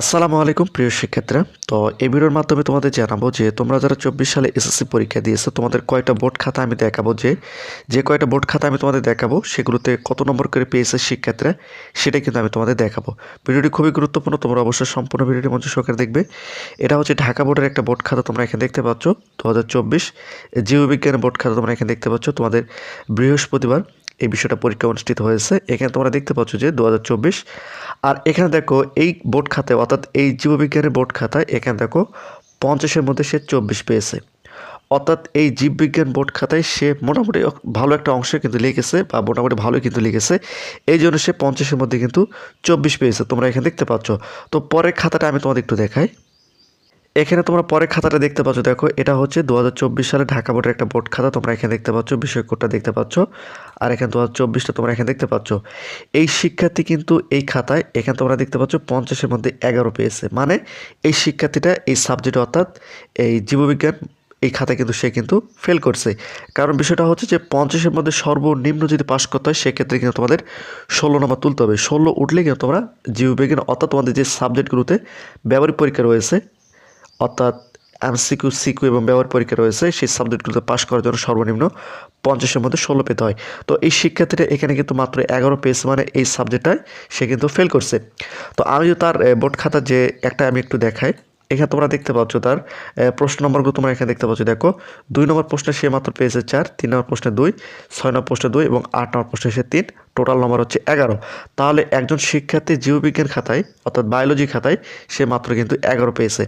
আসসালামু আলাইকুম, প্রিয় শিক্ষার্থীরা। তো এই ভিডিওর মাধ্যমে তোমাদের জানাব যে তোমরা যারা চব্বিশ সালে এসএসসি পরীক্ষা দিয়েছ, তোমাদের কয়টা বোর্ড খাতা আমি দেখাবো যে যে কয়টা বোর্ড খাতা আমি তোমাদের দেখাবো, সেগুলোতে কত নম্বর করে পেয়েছে শিক্ষার্থীরা, সেটা কিন্তু আমি তোমাদের দেখাবো। ভিডিওটি খুবই গুরুত্বপূর্ণ, তোমরা অবশ্যই সম্পূর্ণ ভিডিওটি মঞ্চ সরকার দেখবে। এটা হচ্ছে ঢাকা বোর্ডের একটা বোর্ড খাতা তোমরা এখানে দেখতে পাচ্ছ দু হাজার চব্বিশ। জীববিজ্ঞানের বোর্ড খাতা তোমরা এখানে দেখতে পাচ্ছ তোমাদের বৃহস্পতিবার। এই বিষয়টা পরীক্ষা অনুষ্ঠিত হয়েছে। এখানে তোমরা দেখতে পাচ্ছ যে দু হাজার চব্বিশ, আর এখানে দেখো এই বোর্ড খাতায়, অর্থাৎ এই জীববিজ্ঞানের বোর্ড খাতায় এখানে দেখো পঞ্চাশের মধ্যে সে চব্বিশ পেয়েছে। অর্থাৎ এই জীববিজ্ঞান বোর্ড খাতায় সে মোটামুটি ভালো একটা অংশ কিন্তু লিখেছে, বা মোটামুটি ভালোই কিন্তু লিখেছে। এই জন্য সে পঞ্চাশের মধ্যে কিন্তু চব্বিশ পেয়েছে। তোমরা এখানে দেখতে পাচ্ছ। তো পরের খাতাটা আমি তোমাদের একটু দেখাই। এখানে তোমরা পরের খাতাটা দেখতে পাচ্ছ। দেখো, এটা হচ্ছে দু হাজার চব্বিশ সালে ঢাকা বোর্ডের একটা বোর্ড খাতা, তোমরা এখানে দেখতে পাচ্ছ বিষয় কোডটা দেখতে পাচ্ছ। আর এখানে দু হাজার তোমরা এখানে দেখতে পাচ্ছ। এই শিক্ষার্থী কিন্তু এই খাতায়, এখানে তোমরা দেখতে পাচ্ছ, পঞ্চাশের মধ্যে এগারো পেয়েছে। মানে এই শিক্ষার্থীটা এই সাবজেক্ট অর্থাৎ এই জীববিজ্ঞান, এই খাতায় কিন্তু সে কিন্তু ফেল করছে। কারণ বিষয়টা হচ্ছে যে, পঞ্চাশের মধ্যে সর্বনিম্ন যদি পাশ করতে হয়, সেক্ষেত্রে কিন্তু তোমাদের ষোলো নম্বর তুলতে হবে। ষোলো উঠলে কিন্তু তোমরা জীববিজ্ঞান অর্থাৎ তোমাদের যে সাবজেক্টগুলোতে ব্যবহারিক পরীক্ষা রয়েছে অর্থাৎ এমসিকিউ, সিকিউ এবং ব্যবহার পরীক্ষা রয়েছে, সেই সাবজেক্টগুলোতে পাশ করার জন্য সর্বনিম্ন পঞ্চাশের মধ্যে ষোলো পেতে হয়। তো এই শিক্ষার্থীরা এখানে কিন্তু মাত্র এগারো পেস মানে এই সাবজেক্টটায় সে কিন্তু ফেল করছে। তো আমি তার বোর্ড খাতা যে একটা আমি একটু দেখাই। এখানে তোমরা দেখতে পাচ্ছ তার প্রশ্ন নম্বরগুলো তোমরা এখানে দেখতে পাচ্ছ। দেখো, দুই নম্বর প্রশ্নে সে মাত্র পেয়েছে চার, তিন নম্বর প্রশ্নে দুই, ছয় নম্বর প্রশ্নে দুই এবং আট নম্বর প্রশ্নে সে তিন। টোটাল নম্বর হচ্ছে এগারো। তাহলে একজন শিক্ষার্থী জীববিজ্ঞান খাতায়, অর্থাৎ বায়োলজি খাতায়, সে মাত্র কিন্তু এগারো পেয়েছে।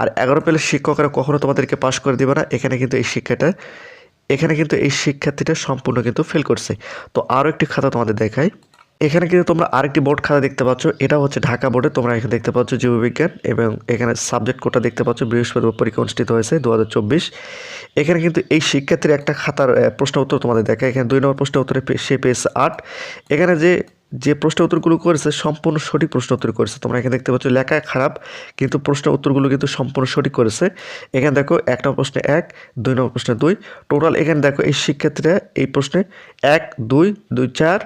আর এগারো পেলে শিক্ষকরা কখনো তোমাদেরকে পাশ করে দেবে না। এখানে কিন্তু এই শিক্ষাটা, এখানে কিন্তু এই শিক্ষার্থীটা সম্পূর্ণ কিন্তু ফেল করছে। তো আরও একটি খাতা তোমাদের দেখাই। এখানে কিন্তু তোমরা আরেকটি বোর্ড খাতা দেখতে পাচ্ছ। এটা হচ্ছে ঢাকা বোর্ডে তোমরা এখানে দেখতে পাচ্ছ জীববিজ্ঞান এবং এখানে সাবজেক্ট কোটা দেখতে পাচ্ছ। বৃহস্পতিবার পরীক্ষা অনুষ্ঠিত হয়েছে দু হাজার চব্বিশ। এখানে কিন্তু এই শিক্ষার্থীর একটা খাতার প্রশ্ন উত্তর তোমাদের দেখা এখানে দুই নম্বর প্রশ্ন উত্তরে সে পেয়েছে আট। এখানে যে যে প্রশ্ন উত্তরগুলো করেছে সম্পূর্ণ সঠিক প্রশ্ন উত্তর করেছে। তোমরা এখানে দেখতে পাচ্ছ লেখা খারাপ, কিন্তু প্রশ্ন উত্তরগুলো কিন্তু সম্পূর্ণ সঠিক করেছে। এখানে দেখো এক নম্বর প্রশ্নে এক, দুই নম্বর প্রশ্নে দুই। টোটাল এখানে দেখো এই শিক্ষার্থীরা এই প্রশ্নে এক, দুই দুই, চার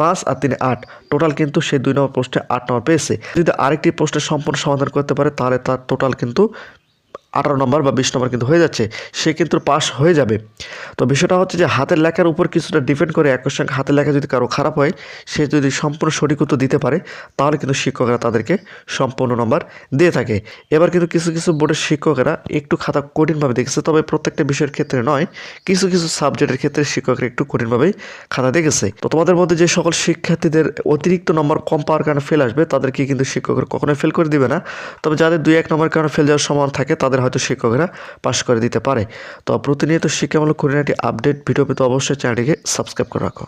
পাঁচ আর তিনে আট। টোটাল কিন্তু সে দুই নম্বর প্রশ্নে আট নম্বর পেয়েছে। যদি আরেকটি প্রশ্নের সম্পূর্ণ সমাধান করতে পারে, তাহলে তার টোটাল কিন্তু আঠারো নম্বর বা বিশ নম্বর কিন্তু হয়ে যাচ্ছে, সে কিন্তু পাস হয়ে যাবে। তো বিষয়টা হচ্ছে যে হাতের লেখার উপর কিছুটা ডিপেন্ড করে একই সঙ্গে হাতের লেখা যদি কারও খারাপ হয়, সে যদি সম্পূর্ণ সঠিক উত্তর দিতে পারে, তাহলে কিন্তু শিক্ষকরা তাদেরকে সম্পূর্ণ নম্বর দিয়ে থাকে। এবার কিন্তু কিছু কিছু বোর্ডের শিক্ষকেরা একটু খাতা কঠিনভাবে দেখেছে, তবে প্রত্যেকটা বিষয়ের ক্ষেত্রে নয়, কিছু কিছু সাবজেক্টের ক্ষেত্রে শিক্ষকরা একটু কঠিনভাবেই খাতা দেখেছে। তো তোমাদের মধ্যে যে সকল শিক্ষার্থীদের অতিরিক্ত নম্বর কম পাওয়ার কারণে ফেল আসবে, তাদেরকে কিন্তু শিক্ষকরা কখনোই ফেল করে দিবে না। তবে যাদের দুই এক নম্বর কারণে ফেল যাওয়ার সমান থাকে, তাদের হয়তো শিক্ষকেরা পাশ করে দিতে পারে। তো প্রতিনিয়ত শিক্ষামূলক খুঁটিনাটি আপডেট, ভিডিও পেতে অবশ্যই চ্যানেলটিকে সাবস্ক্রাইব করে রাখো।